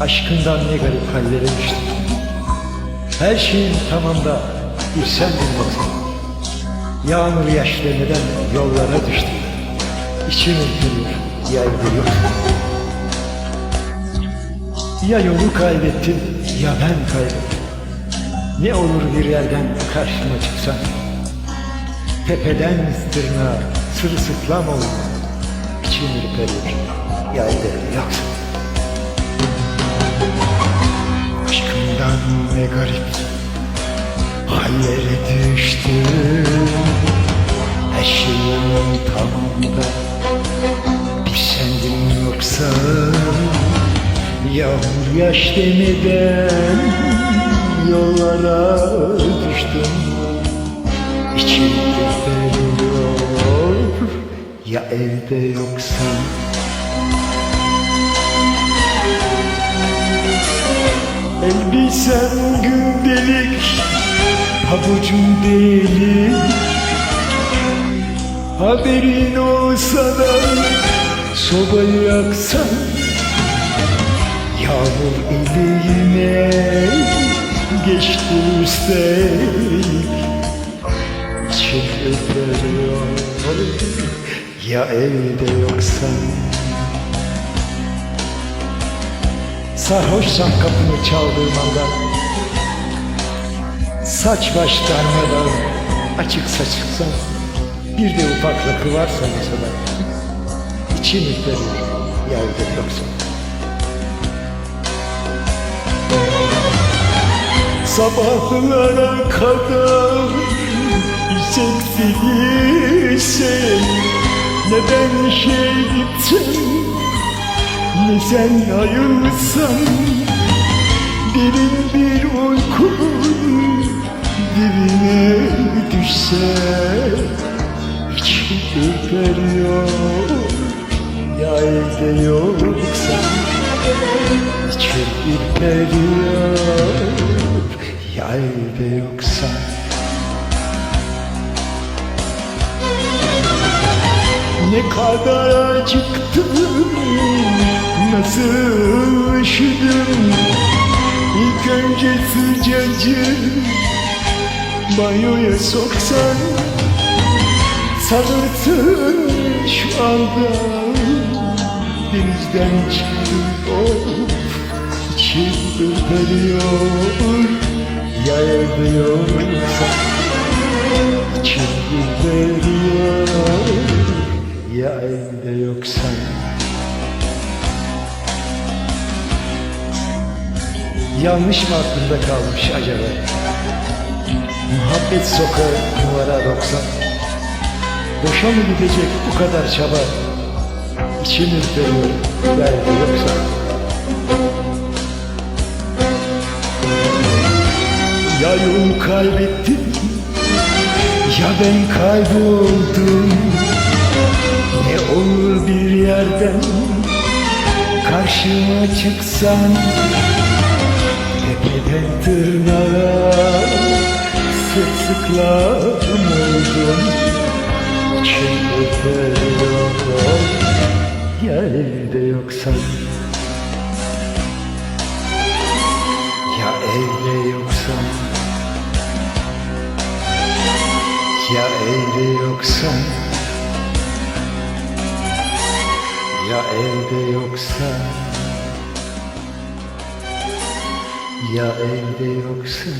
Aşkından ne garip hallere düştüm. Her şeyin tamam da bir sen bilmezsin Yağmur yaşlı neden yollara düştüm. İçim ürpürür yerde yok. Ya yolu kaybettim ya ben kaybettim. Ne olur bir yerden karşıma çıksan. Tepeden tırnağa sırılsıklam olur İçim ürperir yerde yoksa Aşkımdan ne garip hallere düştüm. Her şeyim tamam da bir sendin yoksa? Yağmur yaş demeden yollara düştüm. İçim ürperiyor ya evde yoksan Elbisem gündelik Pabucum deli Haberin olsa da Sobayı yaksan Yağmur ileğine Geçti üstelik. İçim ürperiyor Ya evde yoksan Sarhoşsam kapını çaldığım anda Saç baş darmadan Açık saçıksan Bir de ufak rakı varsa masada İçim ürperir yerde yoksa. Sabahlara kadar İçek değilse Ne ben şey gittim ne sen ayılsan Derin bir uykunun dibine düşse İçim ürperiyor ya evde yoksa İçim ürperiyor ya evde yoksa. Ne kadar acıktım Nasıl üşüdüm İlk önce sıcacık Banyoya soksan Sanırsın şu anda Denizden çıktım of İçim ürperiyor Ya evde yoksa İçim ürperiyor Ya evde yoksa Yanlış mı aklımda kalmış acaba? Muhabbet sokağı numara 90 Boşa mı gidecek bu kadar çaba? İçim ürperiyor belki yoksa Ya yol kaybettim Ya ben kayboldum Ne olur bir yerden Karşıma çıksan Tepeden tırnağa Sırsıklam oldum İçim ürperiyor Ya evde yoksan Ya evde yoksan Ya evde yoksan Ya evde yoksan Ya evde yoksan